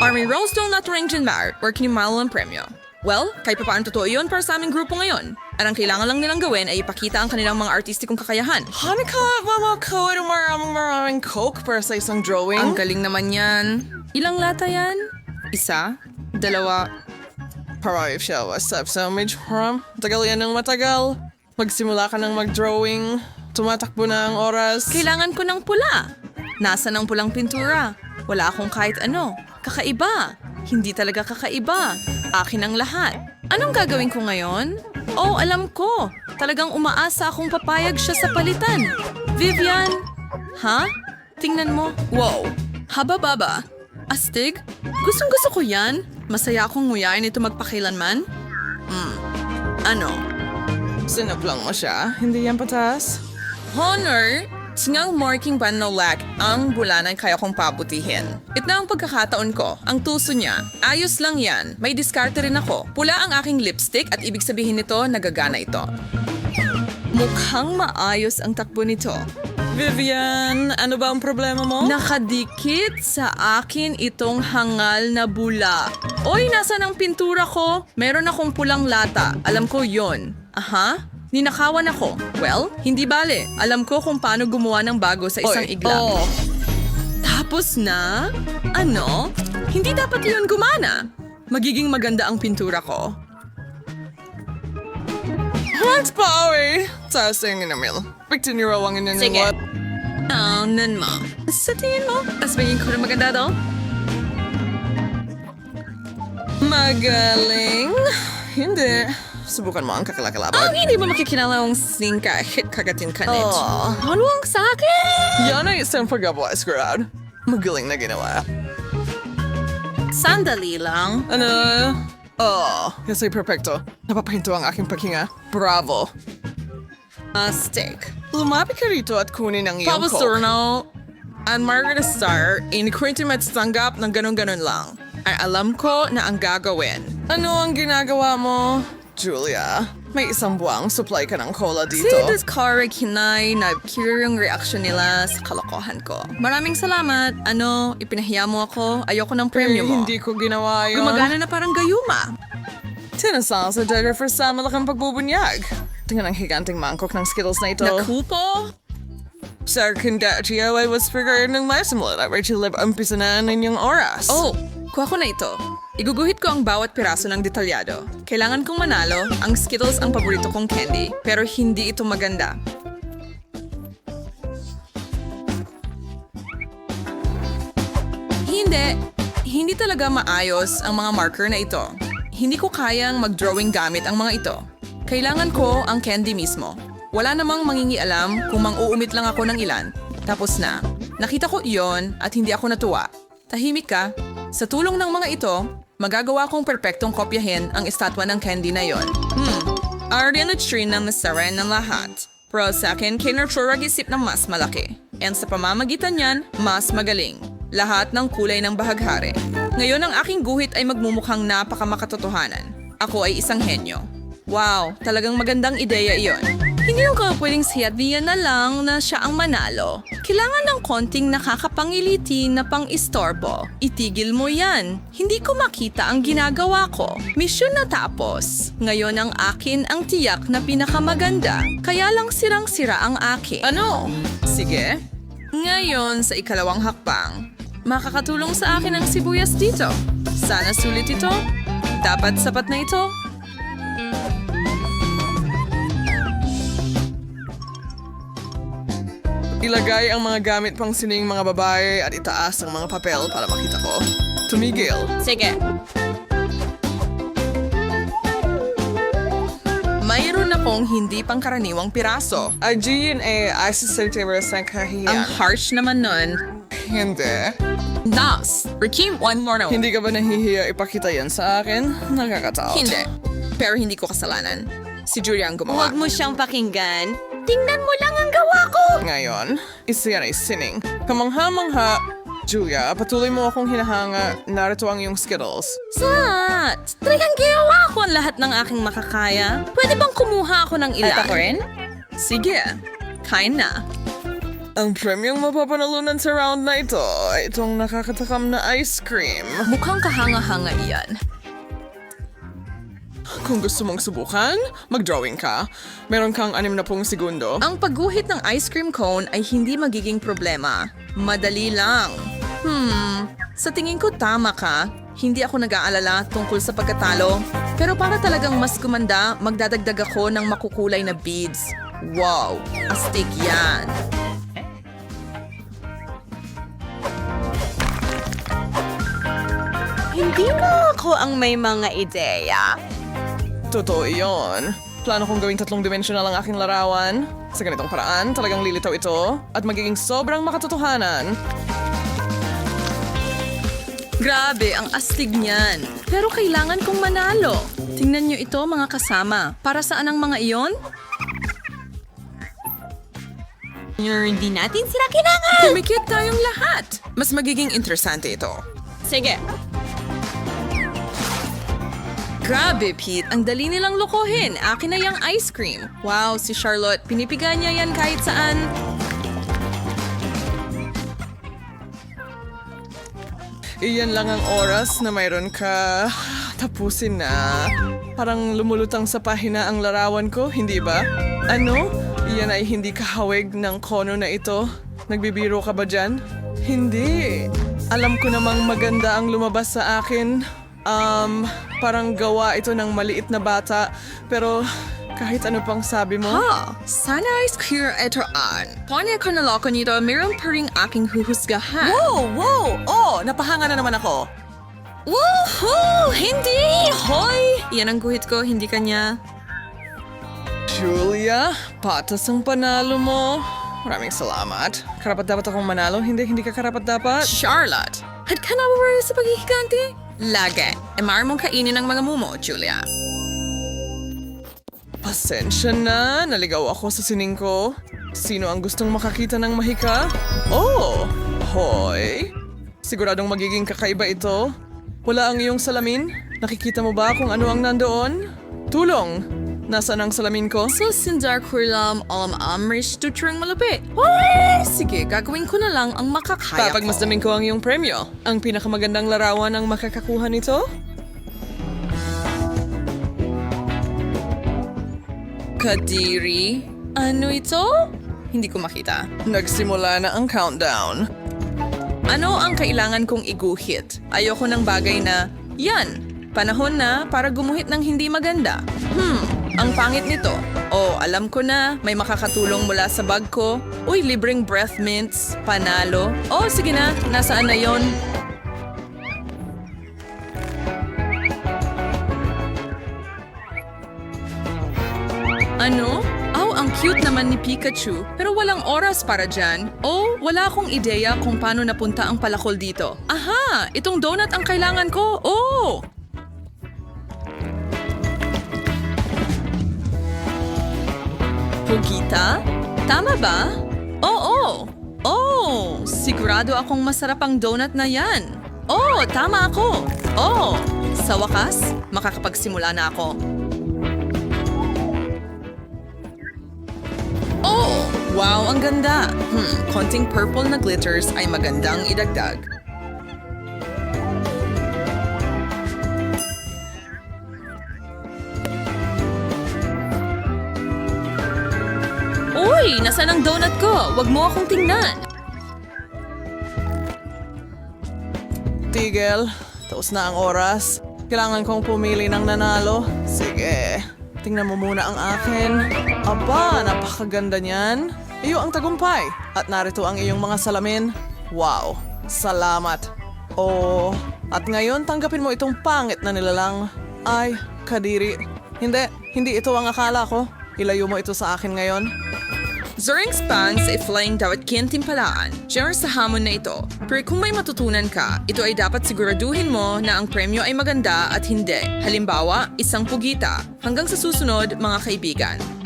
Army Rose Donut Range and Mar, working yung mahal ng premyo. Well, kahit pa paano totoo yun para sa aming grupo ngayon. At ang kailangan lang nilang gawin ay ipakita ang kanilang mga artistikong kakayahan. Hanukkah, mama ko ng maraming maraming coke para sa isang drawing. Ang galing naman yan. Ilang lata yan? Isa? Dalawa? Parang siya, what's up sa image from? Tagal yan ng matagal. Magsimula ka ng mag-drawing. Tumatakbo na ang oras. Kailangan ko ng pula. Nasa ng pulang pintura? Wala akong kahit ano. Kakaiba. Hindi talaga kakaiba. Akin ang lahat. Anong gagawin ko ngayon? Oh, alam ko. Talagang umaasa akong papayag siya sa palitan. Vivian? Ha? Tingnan mo. Wow. Haba baba. Astig? Gustong gusto ko yan. Masaya akong nguyain ito magpakilanman. Hmm. Ano? Sinap lang mo siya. Hindi yan patas. Honor, singang marking panolak ang bulanan kaya kong pabutihin. Ito na ang pagkakataon ko. Ang tuso niya. Ayos lang yan. May diskarte rin ako. Pula ang aking lipstick at ibig sabihin nito, nagagana ito. Mukhang maayos ang takbo nito. Vivian, ano ba ang problema mo? Nakadikit sa akin itong hangal na bula. Oy, nasa ng pintura ko? Meron akong pulang lata. Alam ko yon. Aha? Ninakawan ako. Well, hindi bale. Alam ko kung paano gumawa ng bago sa isang Oy, iglang. oh. Tapos na? Ano? Hindi dapat yun gumana. Magiging maganda ang pintura ko. What power? Sa singin na mil. Pagtin niyo raw ang Sige. inaniwat. Tingnan mo. Sa tingin mo, mas magiging ko na maganda daw? Magaling. Hindi. Subukan mo ang kakalakalabot. Ang hindi mo makikinala ang sing kahit kagatin ka nito. Oh. Ano ang sa akin? Yan ay isang paggawa, Squirrel. Magaling na ginawa. Sandali lang. Ano? Oh, kasi perfecto. Napapahinto ang aking paghinga. Bravo. Astig. Lumapit ka rito at kunin ang iyong Papa. Storno and Margaret Star, inikwento mo at tanggap ng ganun-ganun lang. Ay alam ko na ang gagawin. Ano ang ginagawa mo? Julia, may isang buwang supply ka ng cola dito. Si Discovery Hinay na cure yung reaction nila sa kalokohan ko. Maraming salamat. Ano, ipinahiya mo ako. Ayoko ng Eh, premyo mo. hindi ko ginawa yun. Gumagana na parang gayuma. Tinasal sa Jennifer sa malaking pagbubunyag. Tingnan ang higanting mangkok ng Skittles na ito. Naku Sir Kandachio ay was figure ng masimula at Rachel Lib umpisa na ninyong oras. Oh, kuha ko na ito. Iguguhit ko ang bawat piraso ng detalyado. Kailangan kong manalo, ang Skittles ang paborito kong candy, pero hindi ito maganda. Hindi. Hindi talaga maayos ang mga marker na ito. Hindi ko kayang mag-drawing gamit ang mga ito. Kailangan ko ang candy mismo. Wala namang mangingialam kung mang-uumit lang ako ng ilan. Tapos na. Nakita ko iyon at hindi ako natuwa. Tahimik ka. Sa tulong ng mga ito, magagawa kong perpektong kopyahin ang estatwa ng candy na yon. Hmm. Aryan at Shrin ang nasara ng lahat. Pero sa akin, kinurturag isip ng mas malaki. And sa pamamagitan niyan, mas magaling. Lahat ng kulay ng bahaghari. Ngayon ang aking guhit ay magmumukhang napakamakatotohanan. Ako ay isang henyo. Wow, talagang magandang ideya iyon. Lang ko pwedeng sabihan na lang na siya ang manalo. Kailangan ng konting nakakapangiliti na pang-istorbo. Itigil mo yan. Hindi ko makita ang ginagawa ko. Misyon na tapos. Ngayon ang akin ang tiyak na pinakamaganda. Kaya lang sirang-sira ang akin. Ano? Sige. Ngayon sa ikalawang hakbang. Makakatulong sa akin ang sibuyas dito. Sana sulit ito. Dapat sapat na ito. Ilagay ang mga gamit pang sining mga babae at itaas ang mga papel para makita ko. Tumigil. Sige. Mayroon akong hindi pangkaraniwang piraso. Ajiyin eh, asisertiver sa Ang kahiyan. harsh naman nun. Hindi. Nas, Rakim, one more now. Hindi ka ba nahihiya ipakita yan sa akin? Nakakatakot. Hindi. Pero hindi ko kasalanan. Si Julia ang gumawa. Huwag mo siyang pakinggan. Tingnan mo lang ang gawa ko! Ngayon, isa yan ay sining. Kamangha-mangha, Julia, patuloy mo akong hinahanga. Narito ang iyong Skittles. Sat! Talagang ginawa ko ang lahat ng aking makakaya. Pwede bang kumuha ako ng ilan? At ako rin? Sige. Kain na. Ang premyong mapapanalunan sa round na ito ay itong nakakatakam na ice cream. Mukhang kahanga-hanga iyan. Kung gusto mong subukan, mag-drawing ka. Meron kang anim na pong segundo. Ang pagguhit ng ice cream cone ay hindi magiging problema. Madali lang. Hmm, sa tingin ko tama ka. Hindi ako nag-aalala tungkol sa pagkatalo. Pero para talagang mas kumanda, magdadagdag ako ng makukulay na beads. Wow, astig yan. Hindi na ako ang may mga ideya. Totoo iyon. Plano kong gawing tatlong dimensional ang aking larawan. Sa ganitong paraan, talagang lilitaw ito at magiging sobrang makatotohanan. Grabe, ang astig niyan. Pero kailangan kong manalo. Tingnan niyo ito mga kasama. Para saan ang mga iyon? Hindi natin sila kailangan. Kumikit tayong lahat. Mas magiging interesante ito. Sige. Grabe, Pete. Ang dali nilang lokohin. Akin na yung ice cream. Wow, si Charlotte. Pinipiga niya yan kahit saan. Iyan lang ang oras na mayroon ka. Tapusin na. Parang lumulutang sa pahina ang larawan ko, hindi ba? Ano? Iyan ay hindi kahawig ng kono na ito. Nagbibiro ka ba dyan? Hindi. Alam ko namang maganda ang lumabas sa akin. Um, parang gawa ito ng maliit na bata. Pero kahit ano pang sabi mo, Ha, sana ay clear ito an. Paano ako naloko nito, meron pa rin aking huhusgahan. Wow! Wow! Oh, napahanga na naman ako. Woohoo! Hindi! Hoy! Yan ang guhit ko, hindi kanya. Julia, patas ang panalo mo. Maraming salamat. Karapat dapat akong manalo, hindi hindi ka karapat dapat. Charlotte, had ka nababaray sa paghihiganti? Lagi. E mong kainin ang mga mumo, Julia. Pasensya na, naligaw ako sa sining ko. Sino ang gustong makakita ng mahika? Oh, hoy. Siguradong magiging kakaiba ito. Wala ang iyong salamin? Nakikita mo ba kung ano ang nandoon? Tulong! Nasaan ang salamin ko? So, sindar kulam alam amrish tuturang malapit. Ay, sige, gagawin ko na lang ang makakaya ko. Papagmasdamin ko ang iyong premyo. Ang pinakamagandang larawan ang makakakuha nito? Kadiri? Ano ito? Hindi ko makita. Nagsimula na ang countdown. Ano ang kailangan kong iguhit? Ayoko ng bagay na, yan, panahon na para gumuhit ng hindi maganda. Hmm, ang pangit nito. Oh, alam ko na, may makakatulong mula sa bag ko. Uy, libreng breath mints, panalo. Oh, sige na, nasaan na yon? Ano? Oh, ang cute naman ni Pikachu. Pero walang oras para dyan. Oh, wala akong ideya kung paano napunta ang palakol dito. Aha! Itong donut ang kailangan ko. Oh! Pugita? Tama ba? Oo! Oh! Sigurado akong masarap ang donut na yan. Oh, tama ako. Oh! Sa wakas, makakapagsimula na ako. Oh! Wow, ang ganda! Hmm, konting purple na glitters ay magandang idagdag. Uy! Nasaan ang donut ko? Huwag mo akong tingnan. Tigel, taos na ang oras. Kailangan kong pumili ng nanalo. Sige, tingnan mo muna ang akin. Aba, napakaganda niyan. Iyo ang tagumpay. At narito ang iyong mga salamin. Wow, salamat. Oh, at ngayon tanggapin mo itong pangit na nilalang. Ay, kadiri. Hindi, hindi ito ang akala ko. Ilayo mo ito sa akin ngayon. During spans ay flying dapat kintimpalaan. Share sa hamon na ito. Pero kung may matutunan ka, ito ay dapat siguraduhin mo na ang premyo ay maganda at hindi. Halimbawa, isang pugita. Hanggang sa susunod, mga kaibigan.